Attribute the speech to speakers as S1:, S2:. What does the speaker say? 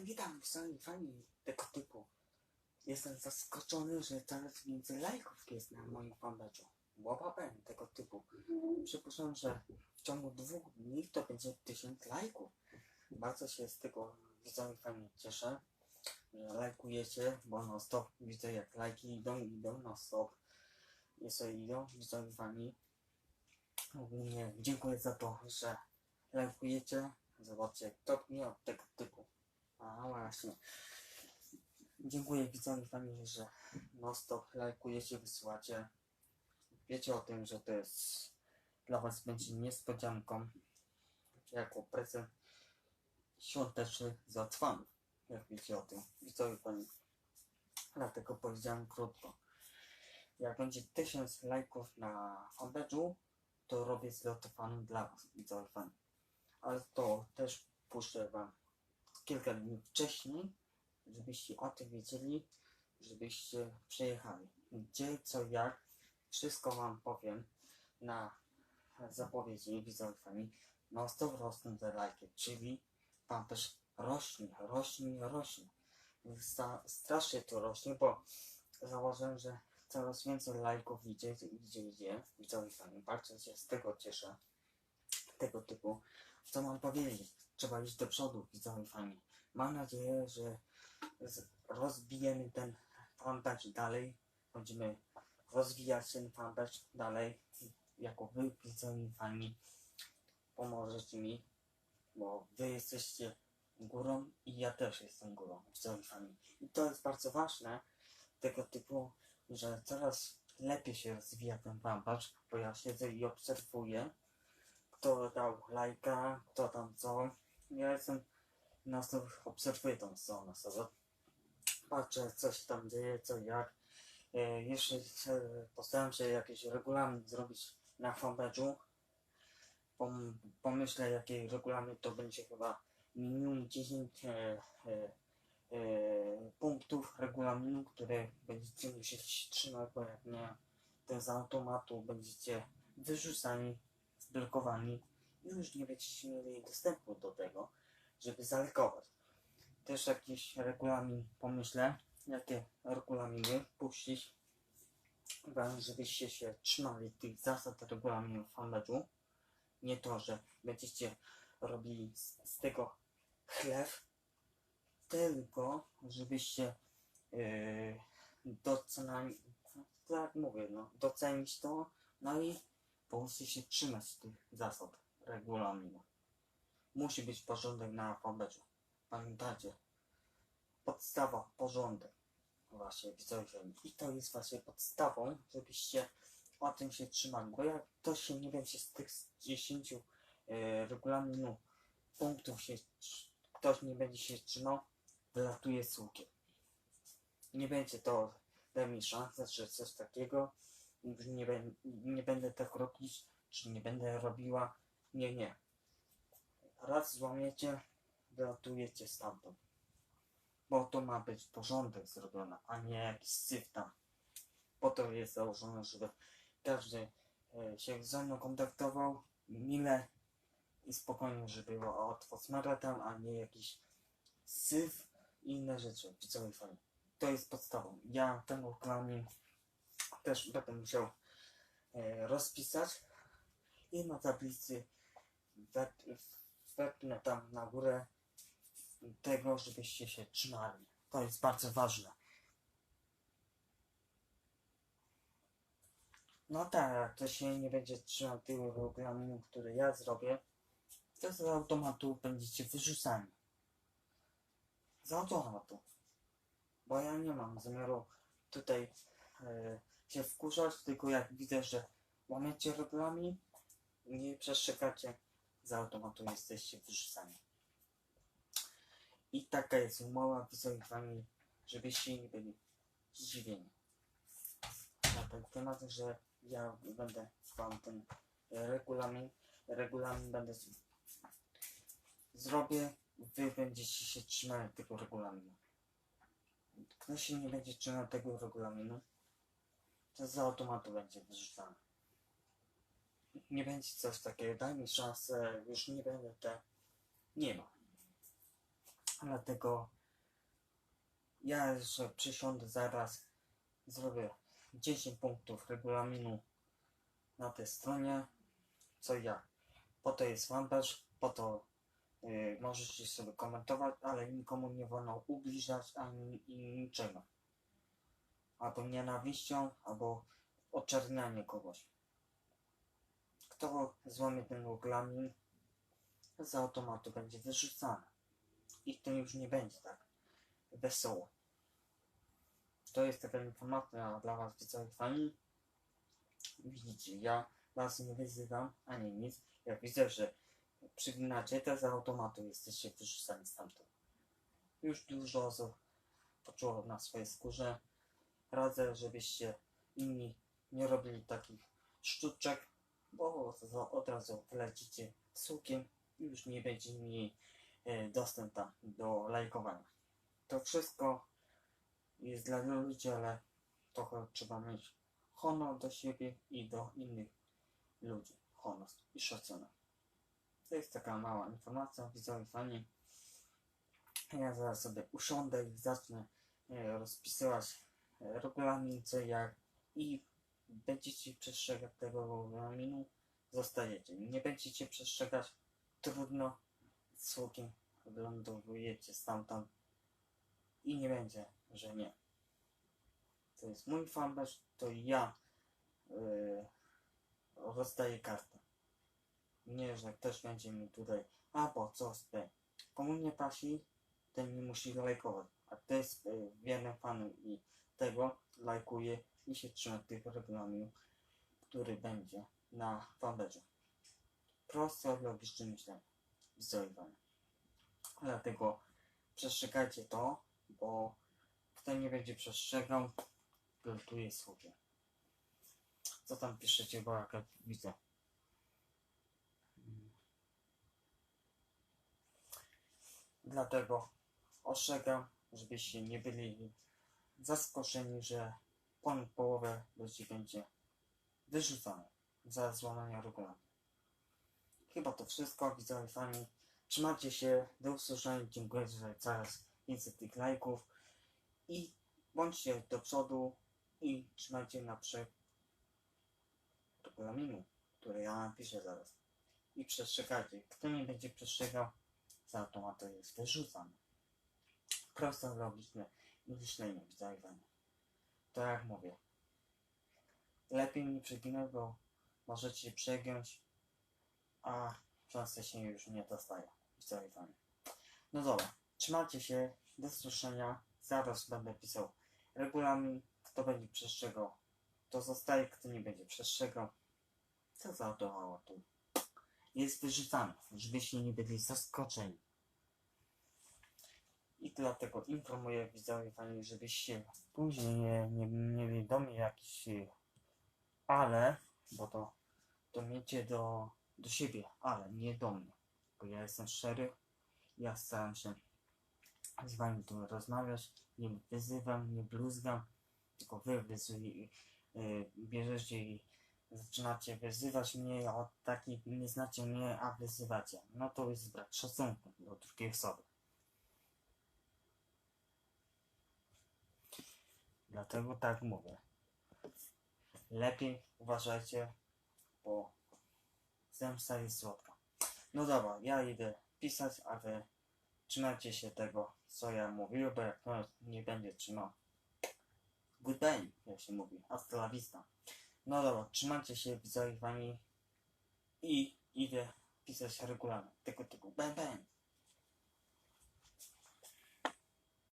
S1: Witam, witam, sami fani tego typu. Jestem zaskoczony, że coraz więcej lajków jest na moim fanpage'u. Łapałem tego typu. Przypuszczam, że w ciągu dwóch dni to będzie tysiąc lajków. Bardzo się z tego widzowie fani cieszę, że lajkujecie, bo non stop widzę jak lajki idą, idą non stop. Jeszcze idą widzowie fani. Ogólnie dziękuję za to, że lajkujecie. Zobaczcie, to nie od tego typu. A właśnie. Dziękuję widzowie fani, że non stop lajkujecie, wysyłacie. Wiecie o tym, że to jest dla was będzie niespodzianką jako prezent świąteczny za fanów. Jak wiecie o tym, widzowie fani. Dlatego powiedziałem krótko. Jak będzie tysiąc lajków na fanpage'u, to robię zlot fanów dla was, widzowie fani. Ale to też puszczę wam kilka dni wcześniej, żebyście o tym wiedzieli, żebyście przyjechali. Gdzie, co, jak, wszystko wam powiem na zapowiedzi widzowie fani. No stop rosną te lajki, czyli tam też rośnie, rośnie, rośnie. Strasznie to rośnie, bo zauważyłem, że coraz więcej lajków idzie, idzie, idzie. Widzowie bardzo się z tego cieszę. Tego typu. Co mam powiedzieć? Trzeba iść do przodu, widzowie fani. Mam nadzieję, że rozbijemy ten fanpage dalej. Będziemy rozwijać ten fanpage dalej. Jako wy, widzowie fani, pomożecie mi, bo wy jesteście górą i ja też jestem górą, widzowie fani. I to jest bardzo ważne, tego typu, że coraz lepiej się rozwija ten fanpage, bo ja siedzę i obserwuję, kto dał lajka, kto tam co. Ja jestem na obserwuję tą stronę sobie. Patrzę, co się tam dzieje, co jak. E, e, postaram się jakiś regulamin zrobić na fanpage'u. Pom, pomyślę, jaki regulamin to będzie chyba minimum 10 e, e, e, punktów regulaminu, które będziecie musieć trzymać, bo jak nie, to z automatu będziecie wyrzucani, zblokowani już nie będziecie mieli dostępu do tego, żeby zalikować. Też jakiś regulamin pomyślę, jakie regulaminy puścić żebyście się trzymali tych zasad regulaminu fanpage'u. Nie to, że będziecie robili z, tego chleb, tylko żebyście yy, tak mówię, no, docenić to, no i po prostu się trzymać tych zasad regulaminu. Musi być porządek na fanpage'u. Pamiętajcie, podstawa, porządek. Właśnie, widzowie. I to jest właśnie podstawą, żebyście o tym się trzymali. Bo jak ktoś się nie będzie z tych 10 e, regulaminu punktów się, ktoś nie będzie się trzymał, wylatuje z łukiem. Nie będzie to da mi szansę, że coś takiego nie, nie będę tak robić, czy nie będę robiła. Nie, nie. Raz złamiecie, wylatujecie stamtąd. Bo to ma być porządek zrobiony, a nie jakiś syf tam. Po to jest założone, żeby każdy e, się ze mną kontaktował mile i spokojnie, żeby było atmosfera tam, a nie jakiś syf i inne rzeczy. Widzowie fajnie. To jest podstawą. Ja ten regulamin też będę musiał e, rozpisać i na tablicy wepnę tam na górę tego, żebyście się trzymali. To jest bardzo ważne. No tak, to się nie będzie trzymał tego regulaminu, który ja zrobię, to z automatu będziecie wyrzucani. Z automatu. Bo ja nie mam zamiaru tutaj e, się wkurzać, tylko jak widzę, że łamiecie regulamin, nie przestrzegacie, z automatu jesteście wyrzucani. I taka jest umowa widzowie wami, żebyście nie byli zdziwieni. Na ten temat, że ja będę wam ten regulamin, regulamin będę z- zrobię, wy będziecie się trzymali tego regulaminu. Kto się nie będzie trzymał tego regulaminu, to z automatu będzie wyrzucany. Nie będzie coś takiego, daj mi szansę, już nie będę te... Nie ma. Dlatego ja jeszcze przysiądę zaraz, zrobię 10 punktów regulaminu na tej stronie, co ja. Po to jest fanpage, po to y, możecie sobie komentować, ale nikomu nie wolno ubliżać ani niczego. Albo nienawiścią, albo oczernianie kogoś. Kto złamie ten regulamin, z automatu będzie wyrzucany. I to już nie będzie tak wesoło. To jest taka informacja dla Was widzowie fani. Widzicie, ja Was nie wyzywam, ani nic. Jak widzę, że przyginacie, to z automatu jesteście wyrzucani stamtąd. Już dużo osób poczuło na swojej skórze. Radzę, żebyście inni nie robili takich sztuczek, bo od razu wlecicie sukiem i już nie będzie mieli dostęp tam do lajkowania. To wszystko jest dla ludzi, ale trochę trzeba mieć honor do siebie i do innych ludzi. Honor i szacunek. To jest taka mała informacja, widzowie fani. Ja zaraz sobie usiądę i zacznę e, rozpisywać e, regulamin, co jak i będziecie przestrzegać tego regulaminu, zostajecie. Nie będziecie przestrzegać, trudno, słukiem wylądujecie stamtąd i nie będzie, że nie. To jest mój fanpage, to ja yy, rozdaję kartę. Nie, że ktoś będzie mi tutaj, a po co z Komu nie pasi, ten nie musi lajkować. A to jest yy, fanem i tego lajkuje i się trzyma tych regulaminów, który będzie na fanpage'u. Proste, logiczne myślenie. Wizualizowanie. Dlatego przestrzegajcie to, bo kto nie będzie przestrzegał, gotuje sobie. Co tam piszecie, bo jak widzę. Dlatego ostrzegam, żebyście nie byli zaskoczeni, że ponad połowę ludzi będzie wyrzucone za złamanie regulaminu. Chyba to wszystko, widzowie fani. Trzymajcie się, do usłyszenia, dziękuję za zaraz 500 tych lajków i bądźcie do przodu i trzymajcie na przykład regulaminu, który ja napiszę zaraz. I przestrzegajcie. Kto nie będzie przestrzegał, za automatu jest wyrzucany. Proste, logiczne myślenie, widzowie To jak mówię. Lepiej nie przeginać, bo możecie przegiąć, a szanse się już nie dostają. Widzowie No dobra, trzymajcie się, do słyszenia. Zaraz będę pisał regulamin. Kto będzie przestrzegał, to zostaje. Kto nie będzie przestrzegał, to zaautowało tu. Jest wyrzucany, żebyście nie byli zaskoczeni. I dlatego informuję widzowie fani, żebyście później nie, nie do mnie jakiś ale, bo to, to miecie do, do siebie, ale nie do mnie, bo ja jestem szczery, ja staram się z wami tu rozmawiać, nie wyzywam, nie bluzgam, tylko wy wyzwi, yy, bierzecie i zaczynacie wyzywać mnie, a takich nie znacie mnie, a wyzywacie. No to jest brak szacunku do drugiej osoby. Dlatego tak mówię. Lepiej uważajcie, bo zemsta jest słodka. No dobra, ja idę pisać, a wy trzymajcie się tego, co ja mówiłem, bo jak ktoś nie będzie trzymał. Goodbye, jak się mówi. Hasta la vista. No dobra, trzymajcie się, widzowie i idę pisać regularnie. Tylko, tylko, bang, bang.